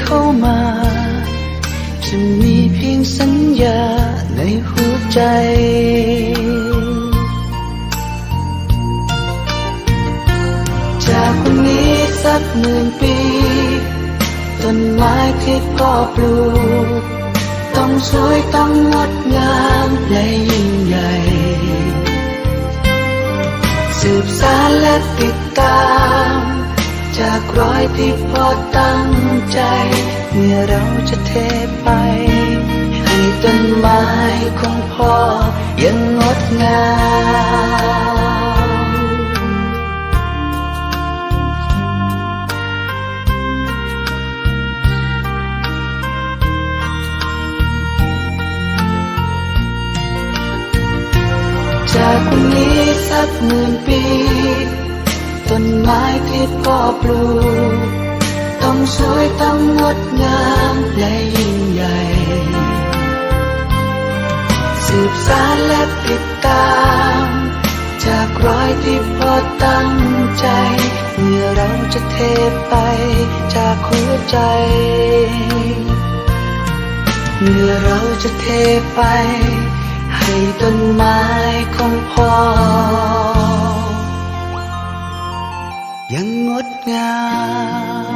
เข้ามา จะมีเพียงสัญญาในหัวใจ จากวันนี้สักหมื่นปี ต้นไม้ที่พ่อปลูก ต้องสวยต้องงดงามและยิ่งใหญ่ สืบสานและติดตาม จากร้อยที่พอตั้งใจ เมื่อเราจะเทไป ให้ต้นไม้ของพ่อยังงดงามจากวันนี้สักหมื่นปี ต้นไม้ที่พ่อปลูก ต้องสวยต้องงดงามและยิ่งใหญ่ สืบสานและติดตาม จากรอยที่พ่อตั้งใจ เมื่อเราจะเทไปจากหัวใจ เมื่อเราจะเทไป ให้ต้นไม้ของพ่อ ยังงดงาม